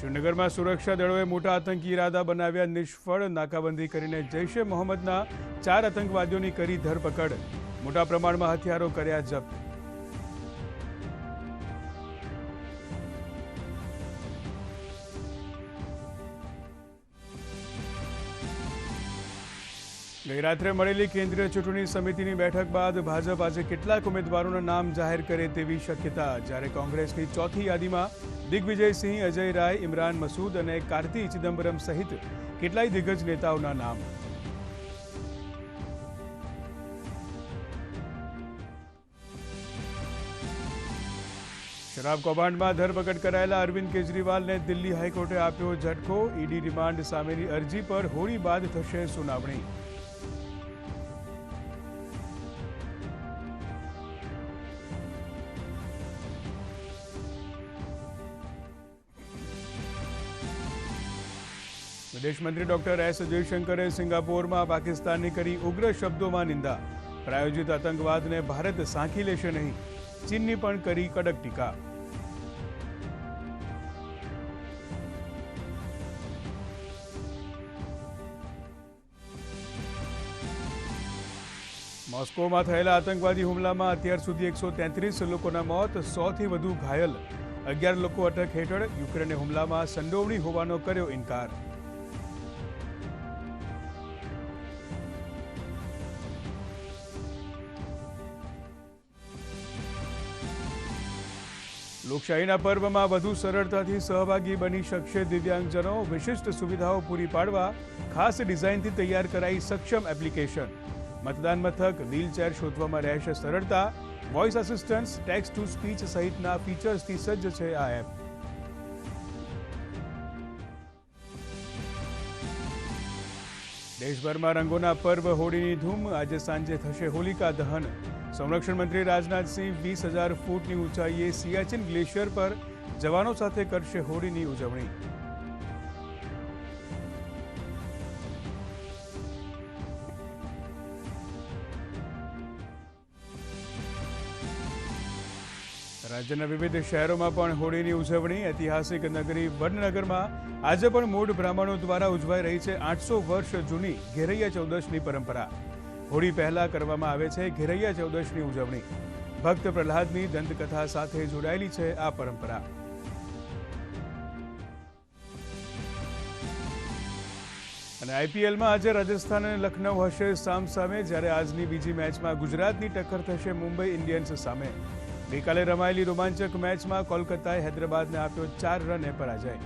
શ્રીનગરમાં સુરક્ષા દળોએ મોટા આતંકી ઇરાદા બનાવ્યા, નિષ્ફળ નાકાબંધી કરીને જૈશે મોહમ્મદના ચાર આતંકવાદીઓની કરી ધરપકડ. મોટા પ્રમાણમાં હથિયારો કર્યા જપ્ત. ગઈ રાત્રે મળેલી કેન્દ્રીય ચૂંટણી સમિતિની બેઠક બાદ ભાજપ આજે કેટલાક ઉમેદવારોના નામ જાહેર કરે તેવી શક્યતા. જ્યારે કોંગ્રેસની ચોથી યાદીમાં દિગ્વિજયસિંહ, અજય રાય, ઇમરાન મસૂદ અને કાર્તિ ચિદમ્બરમ સહિત કેટલાય દિગ્ગજ નેતાઓના નામ. શરાબ કૌભાંડમાં ધરપકડ કરાયેલા અરવિંદ કેજરીવાલને દિલ્હી હાઈકોર્ટે આપ્યો ઝટકો. ઈડી રિમાન્ડ સામેની અરજી પર હોળી બાદ થશે સુનાવણી. વિદેશ મંત્રી ડોક્ટર એસ જયશંકરે સિંગાપોરમાં પાકિસ્તાનની કરી ઉગ્ર શબ્દોમાં નિંદા. પ્રાયોજિત આતંકવાદને ભારત સાંખી લેશે નહીં. ચીનની પણ કરી કડક ટીકા. મોસ્કોમાં થયેલા આતંકવાદી હુમલામાં અત્યાર સુધી એકસો તેત્રીસ લોકોના મોત, સોથી વધુ ઘાયલ. અગિયાર લોકો અટક હેઠળ યુક્રેને હુમલામાં સંડોવણી હોવાનો કર્યો ઇનકાર. લોકશાહીના પર્વમાં વધુ સરળતાથી સહભાગી બની શકશે દિવ્યાંગજનો. વિશિષ્ટ સુવિધાઓ પૂરી પાડવા ખાસ ડિઝાઇનથી તૈયાર કરાઈ સક્ષમ એપ્લિકેશન. મતદાન મથક વ્હીલચેર શોધવામાં રહેશે સરળતા. Voice assistance text to speech સહિતના ફીચર્સથી સજ્જ છે આ એપ દેશભરમાં રંગોના પર્વ, હોળીની ધૂમ, આજે સાંજે થશે હોલિકા દહન. સંરક્ષણ મંત્રી રાજનાથસિંહ વીસ હજાર ફૂટની ઊંચાઈએ સિયાચિન ગ્લેશિયર પર જવાનો સાથે કરશે હોળીની ઉજવણી. રાજ્યના વિવિધ શહેરોમાં પણ હોળીની ઉજવણી. ઐતિહાસિક નગરી વડનગરમાં આજે પણ મૂળ બ્રાહ્મણો દ્વારા ઉજવાઈ રહી છે આઠસો વર્ષ જૂની ઘેરૈયા ચૌદશની પરંપરા. હોળી પહેલા કરવામાં આવે છે ઘેરૈયા ચૌદશની ઉજવણી. ભક્ત પ્રહલાદની દંતકથા સાથે જોડાયેલી છે આ પરંપરા. અને આઈપીએલમાં આજે રાજસ્થાન અને લખનઉ હશે સામસામે જ્યારે આજની બીજી મેચમાં ગુજરાતની ટક્કર થશે મુંબઈ ઇન્ડિયન્સ સામે. ગઈકાલે રમાયેલી રોમાંચક મેચમાં કોલકાતાએ હૈદરાબાદને આપ્યો ચાર રને પરાજય.